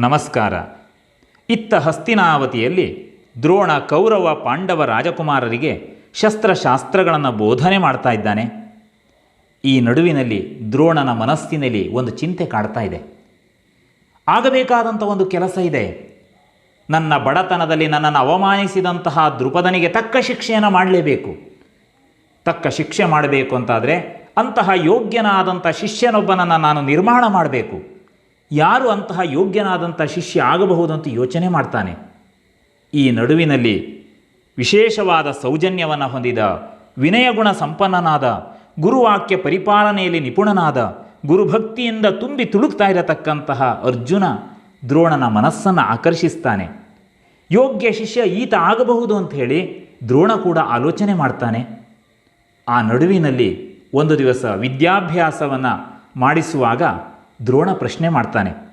ನಮಸ್ಕಾರ. ಇತ್ತ ಹಸ್ತಿನಾವತಿಯಲ್ಲಿ ದ್ರೋಣ ಕೌರವ ಪಾಂಡವ ರಾಜಕುಮಾರರಿಗೆ ಶಸ್ತ್ರಶಾಸ್ತ್ರಗಳನ್ನು ಬೋಧನೆ ಮಾಡ್ತಾ ಇದ್ದಾನೆ. ಈ ನಡುವಿನಲ್ಲಿ ದ್ರೋಣನ ಮನಸ್ಸಿನಲ್ಲಿ ಒಂದು ಚಿಂತೆ ಕಾಡ್ತಾ ಇದೆ. ಆಗಬೇಕಾದಂಥ ಒಂದು ಕೆಲಸ ಇದೆ. ನನ್ನ ಬಡತನದಲ್ಲಿ ನನ್ನನ್ನು ಅವಮಾನಿಸಿದಂತಹ ದೃಪದನಿಗೆ ತಕ್ಕ ಶಿಕ್ಷೆಯನ್ನು ಮಾಡಲೇಬೇಕು. ತಕ್ಕ ಶಿಕ್ಷೆ ಮಾಡಬೇಕು ಅಂತಾದರೆ ಅಂತಹ ಯೋಗ್ಯನಾದಂಥ ಶಿಷ್ಯನೊಬ್ಬನನ್ನು ನಾನು ನಿರ್ಮಾಣ ಮಾಡಬೇಕು. ಯಾರು ಅಂತಹ ಯೋಗ್ಯನಾದಂಥ ಶಿಷ್ಯ ಆಗಬಹುದಂತ ಯೋಚನೆ ಮಾಡ್ತಾನೆ. ಈ ನಡುವಿನಲ್ಲಿ ವಿಶೇಷವಾದ ಸೌಜನ್ಯವನ್ನು ಹೊಂದಿದ ವಿನಯಗುಣ ಸಂಪನ್ನನಾದ, ಗುರುವಾಕ್ಯ ಪರಿಪಾಲನೆಯಲ್ಲಿ ನಿಪುಣನಾದ, ಗುರುಭಕ್ತಿಯಿಂದ ತುಂಬಿ ತುಳುಕ್ತಾ ಇರತಕ್ಕಂತಹ ಅರ್ಜುನ ದ್ರೋಣನ ಮನಸ್ಸನ್ನು ಆಕರ್ಷಿಸ್ತಾನೆ. ಯೋಗ್ಯ ಶಿಷ್ಯ ಈತ ಆಗಬಹುದು ಅಂತ ಹೇಳಿ ದ್ರೋಣ ಕೂಡ ಆಲೋಚನೆ ಮಾಡ್ತಾನೆ. ಆ ನಡುವಿನಲ್ಲಿ ಒಂದು ದಿವಸ ವಿದ್ಯಾಭ್ಯಾಸವನ್ನು ಮಾಡಿಸುವಾಗ ದ್ರೋಣ ಪ್ರಶ್ನೆ ಮಾಡ್ತಾನೆ.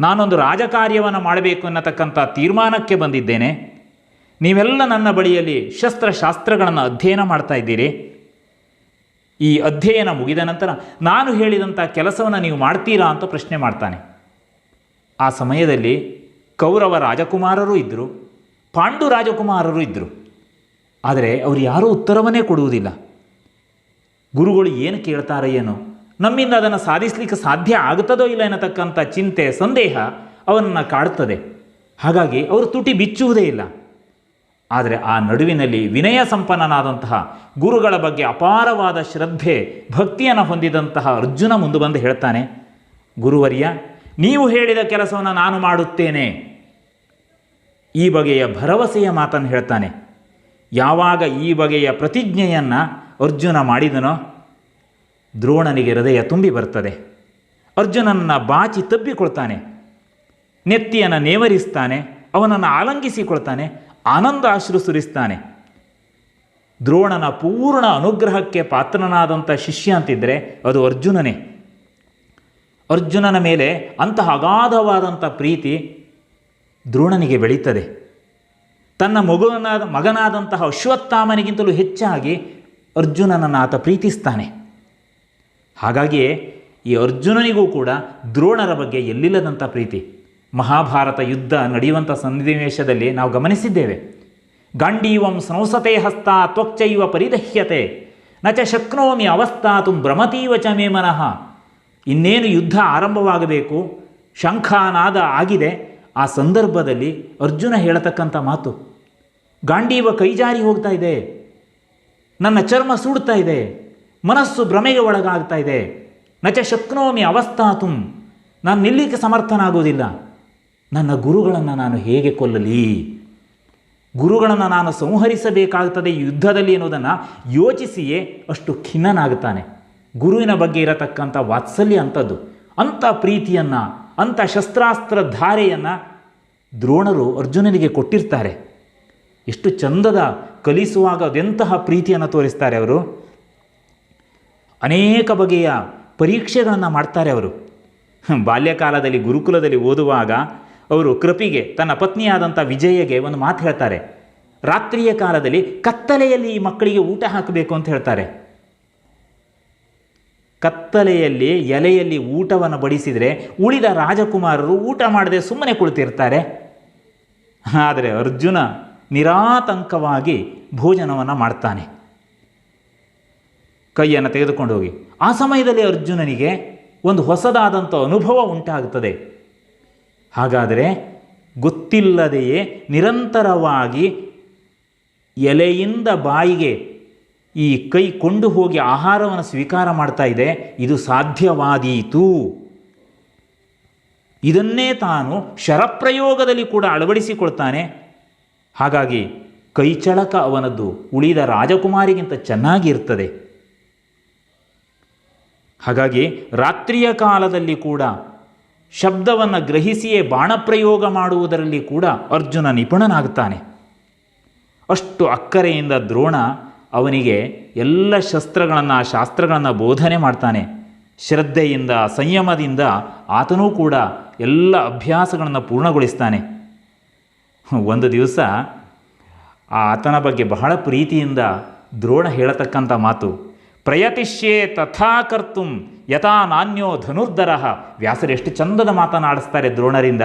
ನಾನೊಂದು ರಾಜಕಾರ್ಯವನ್ನು ಮಾಡಬೇಕು ಅನ್ನತಕ್ಕಂಥ ತೀರ್ಮಾನಕ್ಕೆ ಬಂದಿದ್ದೇನೆ. ನೀವೆಲ್ಲ ನನ್ನ ಬಳಿಯಲ್ಲಿ ಶಸ್ತ್ರಶಾಸ್ತ್ರಗಳನ್ನು ಅಧ್ಯಯನ ಮಾಡ್ತಾ ಇದ್ದೀರಿ. ಈ ಅಧ್ಯಯನ ಮುಗಿದ ನಂತರ ನಾನು ಹೇಳಿದಂಥ ಕೆಲಸವನ್ನು ನೀವು ಮಾಡ್ತೀರಾ ಅಂತ ಪ್ರಶ್ನೆ ಮಾಡ್ತಾನೆ. ಆ ಸಮಯದಲ್ಲಿ ಕೌರವ ರಾಜಕುಮಾರರು ಇದ್ದರು ಪಾಂಡು ರಾಜಕುಮಾರರು ಇದ್ದರು ಆದರೆ ಅವರು ಯಾರೂ ಉತ್ತರವನ್ನೇ ಕೊಡುವುದಿಲ್ಲ. ಗುರುಗಳು ಏನು ಕೇಳ್ತಾರೆ ಏನೋ ನಮ್ಮಿಂದ ಅದನ್ನು ಸಾಧಿಸಲಿಕ್ಕೆ ಸಾಧ್ಯ ಆಗುತ್ತದೋ ಇಲ್ಲ ಎನ್ನತಕ್ಕಂಥ ಚಿಂತೆ, ಸಂದೇಹ ಅವನನ್ನು ಕಾಡುತ್ತದೆ ಹಾಗಾಗಿ ಅವರು ತುಟಿ ಬಿಚ್ಚುವುದೇ ಇಲ್ಲ. ಆದರೆ ಆ ನಡುವಿನಲ್ಲಿ ವಿನಯ ಸಂಪನ್ನನಾದಂತಹ ಗುರುಗಳ ಬಗ್ಗೆ ಅಪಾರವಾದ ಶ್ರದ್ಧೆ, ಭಕ್ತಿಯನ್ನು ಹೊಂದಿದಂತಹ ಅರ್ಜುನ ಮುಂದೆ ಬಂದು ಹೇಳ್ತಾನೆ, ಗುರುವರ್ಯ, ನೀವು ಹೇಳಿದ ಕೆಲಸವನ್ನು ನಾನು ಮಾಡುತ್ತೇನೆ. ಈ ಬಗೆಯ ಭರವಸೆಯ ಮಾತನ್ನು ಹೇಳ್ತಾನೆ, ಯಾವಾಗ ಈ ಬಗೆಯ ಪ್ರತಿಜ್ಞೆಯನ್ನು ಅರ್ಜುನ ಮಾಡಿದನೋ ದ್ರೋಣನಿಗೆ ಹೃದಯ ತುಂಬಿ ಬರ್ತದೆ. ಅರ್ಜುನನನ್ನು ಬಾಚಿ ತಬ್ಬಿಕೊಳ್ತಾನೆ. ನೆತ್ತಿಯನ್ನು ನೇವರಿಸ್ತಾನೆ, ಅವನನ್ನು ಆಲಂಗಿಸಿಕೊಳ್ತಾನೆ, ಆನಂದ ಆಶ್ರು ಸುರಿಸ್ತಾನೆ ದ್ರೋಣನ ಪೂರ್ಣ ಅನುಗ್ರಹಕ್ಕೆ ಪಾತ್ರನಾದಂಥ ಶಿಷ್ಯ ಅಂತಿದ್ದರೆ ಅದು ಅರ್ಜುನನೇ. ಅರ್ಜುನನ ಮೇಲೆ ಅಂತಹ ಅಗಾಧವಾದಂಥ ಪ್ರೀತಿ ದ್ರೋಣನಿಗೆ ಬೆಳೀತದೆ. ತನ್ನ ಮಗುವನಾದ, ಮಗನಾದಂತಹ ಅಶ್ವತ್ಥಾಮನಿಗಿಂತಲೂ ಹೆಚ್ಚಾಗಿ ಅರ್ಜುನನನ್ನು ಆತ ಪ್ರೀತಿಸ್ತಾನೆ. ಹಾಗಾಗಿಯೇ ಈ ಅರ್ಜುನನಿಗೂ ಕೂಡ ದ್ರೋಣರ ಬಗ್ಗೆ ಎಲ್ಲಿಲ್ಲದಂಥ ಪ್ರೀತಿ. ಮಹಾಭಾರತ ಯುದ್ಧ ನಡೆಯುವಂಥ ಸನ್ನಿವೇಶದಲ್ಲಿ ನಾವು ಗಮನಿಸಿದ್ದೇವೆ. ಗಾಂಡೀವಂ ಸಂಸತೆ ಹಸ್ತ ತ್ವಕ್ಚೈವ ಪರಿದಹ್ಯತೆ. ನ ಚ ಶಕ್ನೋಮಿ ಅವಸ್ಥಾತು ಭ್ರಮತೀವ ಚ ಮೇ ಮನಃ. ಇನ್ನೇನು ಯುದ್ಧ ಆರಂಭವಾಗಬೇಕು, ಶಂಖಾನಾದ ಆಗಿದೆ, ಆ ಸಂದರ್ಭದಲ್ಲಿ ಅರ್ಜುನ ಹೇಳತಕ್ಕಂಥ ಮಾತು. ಗಾಂಡೀವ ಕೈಜಾರಿ ಹೋಗ್ತಾ ಇದೆ. ನನ್ನ ಚರ್ಮ ಸುಡ್ತಾ ಇದೆ. ಮನಸ್ಸು ಭ್ರಮೆಗೆ ಒಳಗಾಗ್ತಾ ಇದೆ. ನಚ ಶಕ್ನೋಮಿ ಅವಸ್ಥಾತು. ನಾನು ನಿಲ್ಲಿಕ್ಕೆ ಸಮರ್ಥನಾಗುವುದಿಲ್ಲ. ನನ್ನ ಗುರುಗಳನ್ನು ನಾನು ಹೇಗೆ ಕೊಲ್ಲಲಿ? ಗುರುಗಳನ್ನು ನಾನು ಸಂಹರಿಸಬೇಕಾಗುತ್ತದೆ ಯುದ್ಧದಲ್ಲಿ ಎನ್ನುವುದನ್ನು ಯೋಚಿಸಿಯೇ ಅಷ್ಟು ಖಿನ್ನನಾಗುತ್ತಾನೆ. ಗುರುವಿನ ಬಗ್ಗೆ ಇರತಕ್ಕಂಥ ವಾತ್ಸಲ್ಯ ಅಂಥದ್ದು ಅಂಥ ಪ್ರೀತಿಯನ್ನು, ಅಂಥ ಶಸ್ತ್ರಾಸ್ತ್ರ ಧಾರೆಯನ್ನು ದ್ರೋಣರು ಅರ್ಜುನನಿಗೆ ಕೊಟ್ಟಿರ್ತಾರೆ. ಎಷ್ಟು ಚಂದದ ಕಲಿಸುವಾಗ ಅದೆಂತಹ ಪ್ರೀತಿಯನ್ನು ತೋರಿಸ್ತಾರೆ ಅವರು? ಅನೇಕ ಬಗೆಯ ಪರೀಕ್ಷೆಗಳನ್ನು ಮಾಡ್ತಾರೆ ಅವರು. ಬಾಲ್ಯಕಾಲದಲ್ಲಿ, ಗುರುಕುಲದಲ್ಲಿ ಓದುವಾಗ ಅವರು ಕೃಪಿಗೆ, ತನ್ನ ಪತ್ನಿಯಾದಂಥ ವಿಜಯಗೆ ಒಂದು ಮಾತು ಹೇಳ್ತಾರೆ. ರಾತ್ರಿಯ ಕಾಲದಲ್ಲಿ ಕತ್ತಲೆಯಲ್ಲಿ ಈ ಮಕ್ಕಳಿಗೆ ಊಟ ಹಾಕಬೇಕು ಅಂತ ಹೇಳ್ತಾರೆ. ಕತ್ತಲೆಯಲ್ಲಿ ಎಲೆಯಲ್ಲಿ ಊಟವನ್ನು ಬಡಿಸಿದರೆ ಉಳಿದ ರಾಜಕುಮಾರರು ಊಟ ಮಾಡದೆ ಸುಮ್ಮನೆ ಕುಳಿತಿರ್ತಾರೆ. ಆದರೆ ಅರ್ಜುನ ನಿರಾತಂಕವಾಗಿ ಭೋಜನವನ್ನು ಮಾಡ್ತಾನೆ. ಕೈಯನ್ನು ತೆಗೆದುಕೊಂಡು ಹೋಗಿ ಆ ಸಮಯದಲ್ಲಿ ಅರ್ಜುನನಿಗೆ ಒಂದು ಹೊಸದಾದಂಥ ಅನುಭವ ಉಂಟಾಗುತ್ತದೆ. ಹಾಗಾದರೆ ಗೊತ್ತಿಲ್ಲದೆಯೇ ನಿರಂತರವಾಗಿ ಎಲೆಯಿಂದ ಬಾಯಿಗೆ ಈ ಕೈ ಕೊಂಡು ಹೋಗಿ ಆಹಾರವನ್ನು ಸ್ವೀಕಾರ ಮಾಡ್ತಾ ಇದೆ, ಇದು ಸಾಧ್ಯವಾದೀತು. ಇದನ್ನೇ ತಾನು ಶರಪ್ರಯೋಗದಲ್ಲಿ ಕೂಡ ಅಳವಡಿಸಿಕೊಳ್ತಾನೆ. ಹಾಗಾಗಿ ಕೈಚಳಕ ಅವನದ್ದು ಉಳಿದ ರಾಜಕುಮಾರಿಗಿಂತ ಚೆನ್ನಾಗಿರ್ತದೆ ಹಾಗಾಗಿ ರಾತ್ರಿಯ ಕಾಲದಲ್ಲಿ ಕೂಡ ಶಬ್ದವನ್ನು ಗ್ರಹಿಸಿಯೇ ಬಾಣಪ್ರಯೋಗ ಮಾಡುವುದರಲ್ಲಿ ಕೂಡ ಅರ್ಜುನ ನಿಪುಣನಾಗುತ್ತಾನೆ ಅಷ್ಟು ಅಕ್ಕರೆಯಿಂದ ದ್ರೋಣ ಅವನಿಗೆ ಎಲ್ಲ ಶಸ್ತ್ರಗಳನ್ನು, ಶಾಸ್ತ್ರಗಳನ್ನು ಬೋಧನೆ ಮಾಡ್ತಾನೆ. ಶ್ರದ್ಧೆಯಿಂದ, ಸಂಯಮದಿಂದ ಆತನೂ ಕೂಡ ಎಲ್ಲ ಅಭ್ಯಾಸಗಳನ್ನು ಪೂರ್ಣಗೊಳಿಸ್ತಾನೆ. ಒಂದು ದಿವಸ ಆತನ ಬಗ್ಗೆ ಬಹಳ ಪ್ರೀತಿಯಿಂದ ದ್ರೋಣ ಹೇಳತಕ್ಕಂಥ ಮಾತು ಪ್ರಯತಿಷ್ಯೆ ತಥಾ ಕರ್ತು ಯಥಾ ನಾನ್ಯೋ ಧನುರ್ಧರ. ವ್ಯಾಸರು ಎಷ್ಟು ಚಂದದ ಮಾತನಾಡಿಸ್ತಾರೆ ದ್ರೋಣರಿಂದ.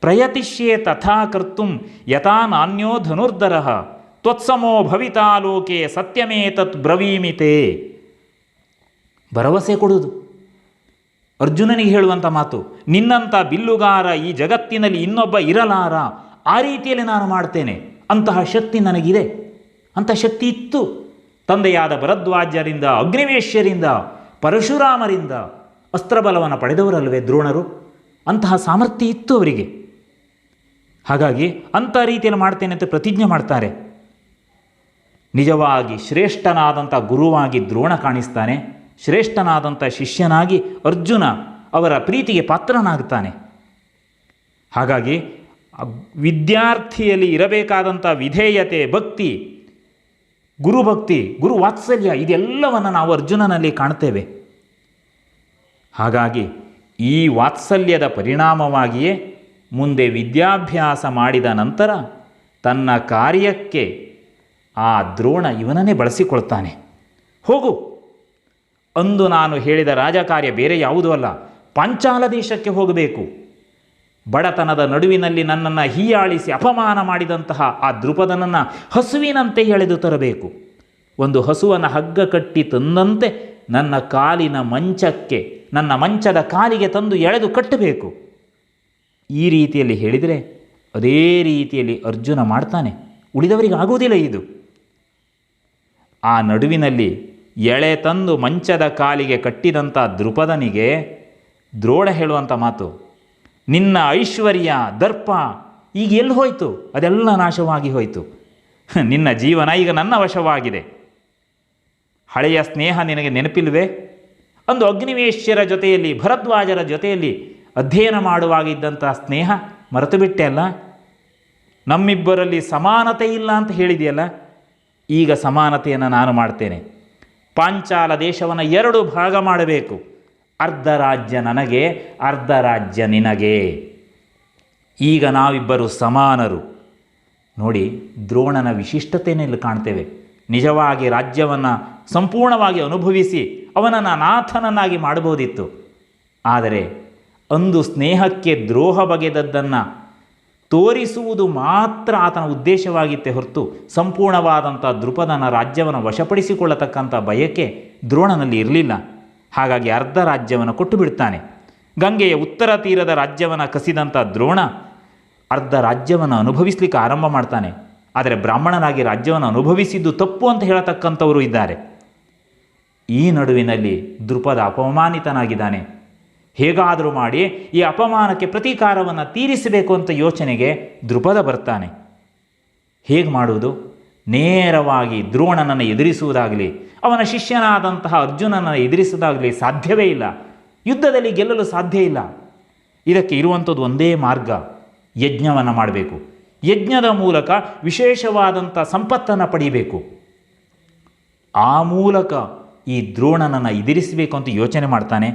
ಪ್ರಯತಿಷ್ಯೆ ತಥಾ ಕರ್ತುಂ ಯಥಾ ನಾನ್ಯೋ ಧನುರ್ಧರ. ತ್ವತ್ಸಮೋ ಭವಿತಾ ಲೋಕೆ ಸತ್ಯಮೇ ತತ್ ಬ್ರವೀಮಿತೆ. ಭರವಸೆ ಕೊಡುವುದು. ಅರ್ಜುನನಿಗೆ ಹೇಳುವಂಥ ಮಾತು ನಿನ್ನಂಥ ಬಿಲ್ಲುಗಾರ ಈ ಜಗತ್ತಿನಲ್ಲಿ ಇನ್ನೊಬ್ಬ ಇರಲಾರ? ಆ ರೀತಿಯಲ್ಲಿ ನಾನು ಮಾಡ್ತೇನೆ. ಅಂತಹ ಶಕ್ತಿ ನನಗಿದೆ. ಅಂಥ ಶಕ್ತಿ ಇತ್ತು. ತಂದೆಯಾದ ಭರದ್ವಾಜ್ಯರಿಂದ ಅಗ್ನಿವೇಶ್ಯರಿಂದ, ಪರಶುರಾಮರಿಂದ ಅಸ್ತ್ರಬಲವನ್ನು ಪಡೆದವರಲ್ವೇ ದ್ರೋಣರು? ಅಂತಹ ಸಾಮರ್ಥ್ಯ ಇತ್ತು ಅವರಿಗೆ. ಹಾಗಾಗಿ ಅಂಥ ರೀತಿಯಲ್ಲಿ ಮಾಡ್ತೇನೆ ಅಂತ ಪ್ರತಿಜ್ಞೆ ಮಾಡ್ತಾರೆ. ನಿಜವಾಗಿ ಶ್ರೇಷ್ಠನಾದಂಥ ಗುರುವಾಗಿ ದ್ರೋಣ ಕಾಣಿಸ್ತಾನೆ. ಶ್ರೇಷ್ಠನಾದಂಥ ಶಿಷ್ಯನಾಗಿ ಅರ್ಜುನ ಅವರ ಪ್ರೀತಿಗೆ ಪಾತ್ರನಾಗ್ತಾನೆ. ಹಾಗಾಗಿ ವಿದ್ಯಾರ್ಥಿಯಲ್ಲಿ ಇರಬೇಕಾದಂಥ ವಿಧೇಯತೆ, ಭಕ್ತಿ ಗುರುಭಕ್ತಿ ಗುರು ವಾತ್ಸಲ್ಯ ಇದೆಲ್ಲವನ್ನು ನಾವು ಅರ್ಜುನನಲ್ಲಿ ಕಾಣ್ತೇವೆ. ಹಾಗಾಗಿ ಈ ವಾತ್ಸಲ್ಯದ ಪರಿಣಾಮವಾಗಿಯೇ ಮುಂದೆ ವಿದ್ಯಾಭ್ಯಾಸ ಮಾಡಿದ ನಂತರ ತನ್ನ ಕಾರ್ಯಕ್ಕೆ ಆ ದ್ರೋಣ ಇವನನ್ನೇ ಬಳಸಿಕೊಳ್ತಾನೆ. ಹೋಗು. ಅಂದು ನಾನು ಹೇಳಿದ ರಾಜಕಾರ್ಯ ಬೇರೆ ಯಾವುದೂ ಅಲ್ಲ. ಪಾಂಚಾಲ ದೇಶಕ್ಕೆ ಹೋಗಬೇಕು. ಬಡತನದ ನಡುವಿನಲ್ಲಿ ನನ್ನನ್ನು ಹೀಯಾಳಿಸಿ ಅಪಮಾನ ಮಾಡಿದಂತಹ ಆ ದೃಪದನನ್ನು ಹಸುವಿನಂತೆ ಎಳೆದು ತರಬೇಕು. ಒಂದು ಹಸುವನ್ನು ಹಗ್ಗ ಕಟ್ಟಿ ತಂದಂತೆ ನನ್ನ ಕಾಲಿನ ಮಂಚಕ್ಕೆ, ನನ್ನ ಮಂಚದ ಕಾಲಿಗೆ ತಂದು ಎಳೆದು ಕಟ್ಟಬೇಕು. ಈ ರೀತಿಯಲ್ಲಿ ಹೇಳಿದರೆ ಅದೇ ರೀತಿಯಲ್ಲಿ ಅರ್ಜುನ ಮಾಡ್ತಾನೆ. ಉಳಿದವರಿಗೆ ಆಗುವುದಿಲ್ಲ ಇದು. ಆ ನಡುವಿನಲ್ಲಿ ಎಳೆ ತಂದು ಮಂಚದ ಕಾಲಿಗೆ ಕಟ್ಟಿದಂಥ ದೃಪದನಿಗೆ ದ್ರೋಣ ಹೇಳುವಂಥ ಮಾತು ನಿನ್ನ ಐಶ್ವರ್ಯ, ದರ್ಪ ಈಗ ಎಲ್ಲಿ ಹೋಯಿತು? ಅದೆಲ್ಲ ನಾಶವಾಗಿ ಹೋಯಿತು. ನಿನ್ನ ಜೀವನ ಈಗ ನನ್ನ ವಶವಾಗಿದೆ. ಹಳೆಯ ಸ್ನೇಹ ನಿನಗೆ ನೆನಪಿಲ್ವೇ? ಅಂದು ಅಗ್ನಿವೇಶ್ಯರ ಜೊತೆಯಲ್ಲಿ, ಭರದ್ವಾಜರ ಜೊತೆಯಲ್ಲಿ ಅಧ್ಯಯನ ಮಾಡುವಾಗಿದ್ದಂಥ ಸ್ನೇಹ ಮರೆತು ಬಿಟ್ಟೆ ಅಲ್ಲ? ನಮ್ಮಿಬ್ಬರಲ್ಲಿ ಸಮಾನತೆ ಇಲ್ಲ ಅಂತ ಹೇಳಿದೆಯಲ್ಲ? ಈಗ ಸಮಾನತೆಯನ್ನು ನಾನು ಮಾಡ್ತೇನೆ. ಪಾಂಚಾಲ ದೇಶವನ್ನು ಎರಡು ಭಾಗ ಮಾಡಬೇಕು. ಅರ್ಧ ರಾಜ್ಯ ನನಗೆ, ಅರ್ಧ ರಾಜ್ಯ ನಿನಗೆ. ಈಗ ನಾವಿಬ್ಬರು ಸಮಾನರು. ನೋಡಿ, ದ್ರೋಣನ ವಿಶಿಷ್ಟತೆಯಲ್ಲಿ ಕಾಣ್ತೇವೆ. ನಿಜವಾಗಿ ರಾಜ್ಯವನ್ನು ಸಂಪೂರ್ಣವಾಗಿ ಅನುಭವಿಸಿ ಅವನನ್ನು ಅನಾಥನನ್ನಾಗಿ ಮಾಡಬಹುದಿತ್ತು. ಆದರೆ, ಅಂದು ಸ್ನೇಹಕ್ಕೆ ದ್ರೋಹ ಬಗೆದದ್ದನ್ನು ತೋರಿಸುವುದು ಮಾತ್ರ ಆತನ ಉದ್ದೇಶವಾಗಿತ್ತೆ ಹೊರತು ಸಂಪೂರ್ಣವಾದಂಥ ದೃಪದನ ರಾಜ್ಯವನ್ನು ವಶಪಡಿಸಿಕೊಳ್ಳತಕ್ಕಂಥ ಬಯಕೆ ದ್ರೋಣನಲ್ಲಿ ಇರಲಿಲ್ಲ. ಹಾಗಾಗಿ ಅರ್ಧ ರಾಜ್ಯವನ್ನು ಕೊಟ್ಟು ಬಿಡ್ತಾನೆ. ಗಂಗೆಯ ಉತ್ತರ ತೀರದ ರಾಜ್ಯವನ್ನು ಕಸಿದಂಥ ದ್ರೋಣ ಅರ್ಧ ರಾಜ್ಯವನ್ನು ಅನುಭವಿಸಲಿಕ್ಕೆ ಆರಂಭ ಮಾಡ್ತಾನೆ. ಆದರೆ ಬ್ರಾಹ್ಮಣನಾಗಿ ರಾಜ್ಯವನ್ನು ಅನುಭವಿಸಿದ್ದು ತಪ್ಪು ಅಂತ ಹೇಳತಕ್ಕಂಥವರು ಇದ್ದಾರೆ. ಈ ನಡುವಿನಲ್ಲಿ ದೃಪದ ಅಪಮಾನಿತನಾಗಿದ್ದಾನೆ. ಹೇಗಾದರೂ ಮಾಡಿ ಈ ಅಪಮಾನಕ್ಕೆ ಪ್ರತೀಕಾರವನ್ನು ತೀರಿಸಬೇಕು ಅಂತ ಯೋಚನೆಗೆ ದೃಪದ ಬರ್ತಾನೆ. ಹೇಗೆ ಮಾಡುವುದು? ನೇರವಾಗಿ ದ್ರೋಣನನ್ನು ಎದುರಿಸುವುದಾಗಲಿ, ಅವನ ಶಿಷ್ಯನಾದಂತಹ ಅರ್ಜುನನನ್ನು ಎದುರಿಸುವುದಾಗಲಿ ಸಾಧ್ಯವೇ ಇಲ್ಲ. ಯುದ್ಧದಲ್ಲಿ ಗೆಲ್ಲಲು ಸಾಧ್ಯ ಇಲ್ಲ. ಇದಕ್ಕೆ ಇರುವಂಥದ್ದು ಒಂದೇ ಮಾರ್ಗ, ಯಜ್ಞವನ್ನು ಮಾಡಬೇಕು. ಯಜ್ಞದ ಮೂಲಕ ವಿಶೇಷವಾದಂಥ ಸಂಪತ್ತನ್ನು ಪಡೀಬೇಕು. ಆ ಮೂಲಕ ಈ ದ್ರೋಣನನ್ನು ಎದುರಿಸಬೇಕು ಅಂತ ಯೋಚನೆ ಮಾಡ್ತಾನೆ,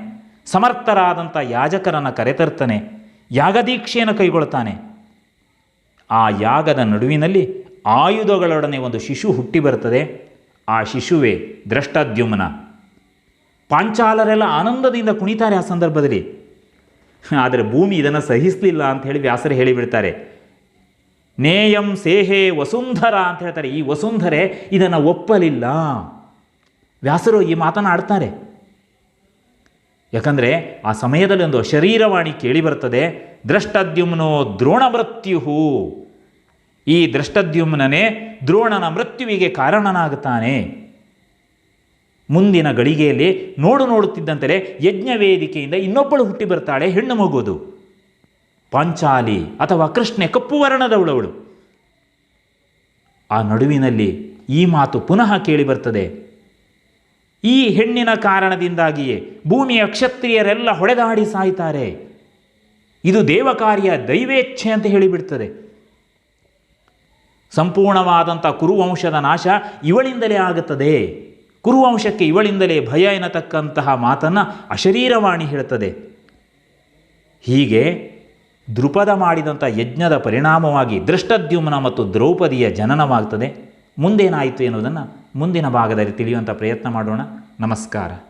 ಸಮರ್ಥರಾದಂಥ ಯಾಜಕರನ್ನು ಕರೆತರ್ತಾನೆ, ಯಾಗದೀಕ್ಷೆಯನ್ನು ಕೈಗೊಳ್ತಾನೆ. ಆ ಯಾಗದ ನಡುವಿನಲ್ಲಿ ಆಯುಧಗಳೊಡನೆ ಒಂದು ಶಿಶು ಹುಟ್ಟಿ ಬರ್ತದೆ, ಆ ಶಿಶುವೇ ದ್ರಷ್ಟಾದ್ಯುಮ್ನ. ಪಾಂಚಾಲರೆಲ್ಲ ಆನಂದದಿಂದ ಕುಣಿತಾರೆ ಆ ಸಂದರ್ಭದಲ್ಲಿ. ಆದರೆ ಭೂಮಿ ಇದನ್ನು ಸಹಿಸಲಿಲ್ಲ ಅಂತ ಹೇಳಿ ವ್ಯಾಸರು ಹೇಳಿಬಿಡ್ತಾರೆ. ನೇಯಂ ಸೇಹೆ ವಸುಂಧರ ಅಂತ ಹೇಳ್ತಾರೆ. ಈ ವಸುಂಧರೆ ಇದನ್ನು ಒಪ್ಪಲಿಲ್ಲ. ವ್ಯಾಸರು ಈ ಮಾತನಾಡ್ತಾರೆ ಯಾಕಂದರೆ ಆ ಸಮಯದಲ್ಲಿ ಒಂದು ಶರೀರವಾಣಿ ಕೇಳಿ ಬರ್ತದೆ, ದ್ರಷ್ಟದ್ಯುಮ್ನೋ ದ್ರೋಣ ಮೃತ್ಯುಹು ಈ ದೃಷ್ಟದ್ಯುಮ್ನೇ ದ್ರೋಣನ ಮೃತ್ಯುವಿಗೆ ಕಾರಣನಾಗುತ್ತಾನೆ. ಮುಂದಿನ ಗಳಿಗೆಯಲ್ಲಿ ನೋಡು ನೋಡುತ್ತಿದ್ದಂತೆಯೇ ಯಜ್ಞ ವೇದಿಕೆಯಿಂದ ಇನ್ನೊಬ್ಬಳು ಹುಟ್ಟಿ ಬರ್ತಾಳೆ, ಹೆಣ್ಣು ಮಗುವುದು ಪಾಂಚಾಲಿ ಅಥವಾ ಕೃಷ್ಣೆ ಕಪ್ಪು ವರ್ಣದವಳವಳು ಆ ನಡುವಿನಲ್ಲಿ ಈ ಮಾತು ಪುನಃ ಕೇಳಿ ಬರ್ತದೆ. ಈ ಹೆಣ್ಣಿನ ಕಾರಣದಿಂದಾಗಿಯೇ ಭೂಮಿಯ ಕ್ಷತ್ರಿಯರೆಲ್ಲ ಹೊಡೆದಾಡಿ ಸಾಯ್ತಾರೆ. ಇದು ದೇವಕಾರ್ಯ ದೈವೇಚ್ಛೆ ಅಂತ ಹೇಳಿಬಿಡ್ತದೆ. ಸಂಪೂರ್ಣವಾದಂಥ ಕುರುವಂಶದ ನಾಶ ಇವಳಿಂದಲೇ ಆಗುತ್ತದೆ. ಕುರುವಂಶಕ್ಕೆ ಇವಳಿಂದಲೇ ಭಯ ಎನ್ನತಕ್ಕಂತಹ ಮಾತನ್ನು ಅಶರೀರವಾಣಿ ಹೇಳುತ್ತದೆ ಹೀಗೆ ದೃಪದ ಮಾಡಿದಂಥ ಯಜ್ಞದ ಪರಿಣಾಮವಾಗಿ ದೃಷ್ಟದ್ಯುಮ್ನ ಮತ್ತು ದ್ರೌಪದಿಯ ಜನನವಾಗ್ತದೆ. ಮುಂದೇನಾಯಿತು ಎನ್ನುವುದನ್ನು ಮುಂದಿನ ಭಾಗದಲ್ಲಿ ತಿಳಿಯುವಂಥ ಪ್ರಯತ್ನ ಮಾಡೋಣ. ನಮಸ್ಕಾರ.